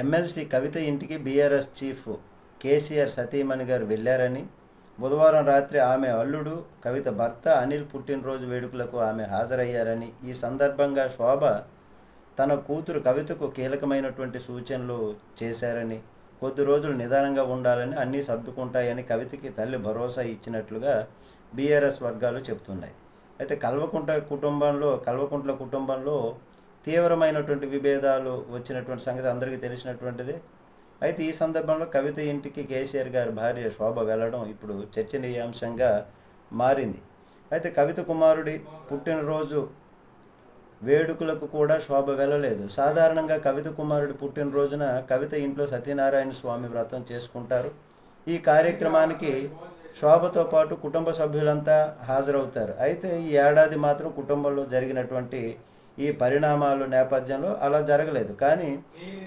MLC కవిత ఇంటికి BRS chief KCR సతీమణి గారు వెళ్ళారని బుధవారం రాత్రి ఆమె అల్లుడు కవిత భర్త అనిల్ పుట్టినరోజు వేడుకలకు ఆమె హాజరయ్యారని ఈ సందర్భంగా శోభ తన కూతురు కవితకు కీలకమైనటువంటి సూచనలు చేశారని కొద్ది రోజులు నిదానంగా ఉండాలని అన్నీ సర్దుకుంటాయని కవితకి తల్లి భరోసా ఇచ్చినట్లుగా బీఆర్ఎస్ వర్గాలు చెబుతున్నాయి. అయితే కల్వకుంట కుటుంబంలో కల్వకుంట్ల కుటుంబంలో తీవ్రమైనటువంటి విభేదాలు వచ్చినటువంటి సంగతి అందరికీ తెలిసినటువంటిది. అయితే ఈ సందర్భంలో కవిత ఇంటికి కేసీఆర్ గారి భార్య శోభ వెళ్ళడం ఇప్పుడు చర్చనీయాంశంగా మారింది. అయితే కవిత కుమారుడి పుట్టినరోజు వేడుకలకు కూడా శోభ వెళ్ళలేదు. సాధారణంగా కవిత కుమారుడి పుట్టినరోజున కవిత ఇంట్లో సత్యనారాయణ స్వామి వ్రతం చేసుకుంటారు. ఈ కార్యక్రమానికి శోభతో పాటు కుటుంబ సభ్యులంతా హాజరవుతారు. అయితే ఈ ఏడాది మాత్రం కుటుంబంలో జరిగినటువంటి ఈ పరిణామాలు నేపథ్యంలో అలా జరగలేదు. కానీ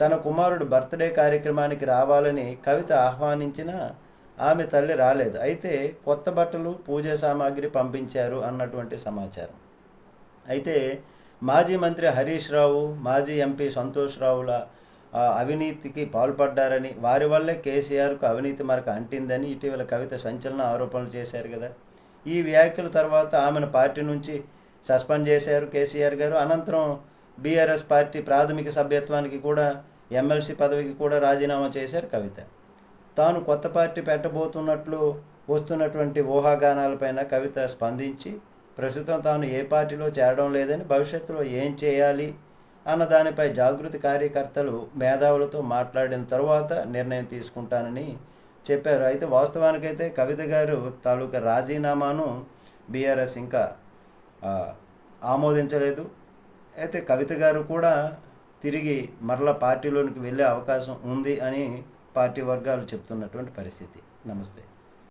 తన కుమారుడు బర్త్డే కార్యక్రమానికి రావాలని కవిత ఆహ్వానించిన ఆమె తల్లి రాలేదు. అయితే కొత్త బట్టలు పూజా సామాగ్రి పంపించారు అన్నటువంటి సమాచారం. అయితే మాజీ మంత్రి హరీష్ రావు మాజీ ఎంపీ సంతోష్ రావుల అవినీతికి పాల్పడ్డారని వారి వల్లే కేసీఆర్కు అవినీతి మరక అంటిందని ఇటీవల కవిత సంచలన ఆరోపణలు చేశారు కదా. ఈ వ్యాఖ్యల తర్వాత ఆమెను పార్టీ నుంచి సస్పెండ్ చేశారు కేసీఆర్ గారు. అనంతరం బీఆర్ఎస్ పార్టీ ప్రాథమిక సభ్యత్వానికి కూడా ఎమ్మెల్సీ పదవికి కూడా రాజీనామా చేశారు కవిత. తాను కొత్త పార్టీ పెట్టబోతున్నట్లు వస్తున్నటువంటి ఊహాగానాలపైన కవిత స్పందించి ప్రస్తుతం తాను ఏ పార్టీలో చేరడం లేదని భవిష్యత్తులో ఏం చేయాలి? అన్న దానిపై జాగృతి కార్యకర్తలు మేధావులతో మాట్లాడిన తరువాత నిర్ణయం తీసుకుంటానని చెప్పారు. అయితే వాస్తవానికైతే కవిత గారు తాలూకా రాజీనామాను బీఆర్ఎస్ ఇంకా ఆమోదించలేదు. అయితే కవిత గారు కూడా తిరిగి మరల పార్టీలోనికి వెళ్ళే అవకాశం ఉంది అని పార్టీ వర్గాలు చెప్తున్నటువంటి పరిస్థితి. నమస్తే.